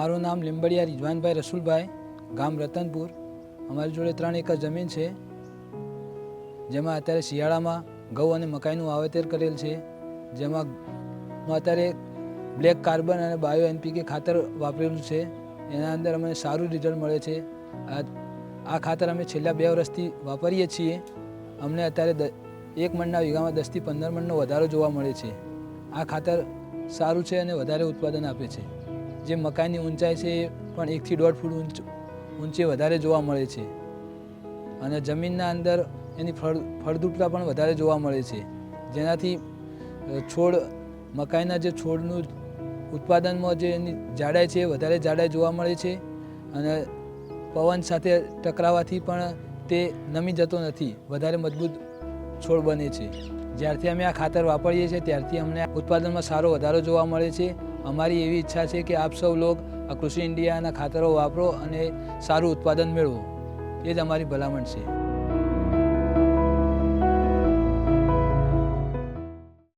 મારું નામ લીંબડિયા રિજવાનભાઈ રસુલભાઈ, ગામ રતનપુર. અમારી જોડે ત્રણ એકર જમીન છે, જેમાં અત્યારે શિયાળામાં ઘઉં અને મકાઈનું વાવેતર કરેલ છે, જેમાં અત્યારે બ્લેક કાર્બન અને બાયો એનપીકે ખાતર વાપરેલું છે. એના અંદર અમને સારું રિઝલ્ટ મળે છે. આ ખાતર અમે છેલ્લા બે વર્ષથી વાપરીએ છીએ. અમને અત્યારે એક મણના વીઘામાં દસથી પંદર મણનો વધારો જોવા મળે છે. આ ખાતર સારું છે અને વધારે ઉત્પાદન આપે છે. જે મકાઈની ઊંચાઈ છે એ પણ એકથી દોઢ ફૂટ ઊંચ, ઊંચી વધારે જોવા મળે છે. અને જમીનના અંદર એની ફળ, ફળદ્રુપતા પણ વધારે જોવા મળે છે. જેનાથી છોડ, મકાઈના જે છોડનું ઉત્પાદનમાં જે એની જાડાઈ છે એ વધારે જાડાઈ જોવા મળે છે અને પવન સાથે ટકરાવાથી પણ તે નમી જતો નથી, વધારે મજબૂત છોડ બને છે. જ્યારથી અમે આ ખાતર વાપરીએ છીએ, ત્યારથી અમને ઉત્પાદનમાં સારો વધારો જોવા મળે છે. અમારી એવી ઈચ્છા છે કે આપ સૌ લોક આ કૃષિ ઇન્ડિયાના ખાતરો વાપરો અને સારું ઉત્પાદન મેળવો. એ જ અમારી ભલામણ છે.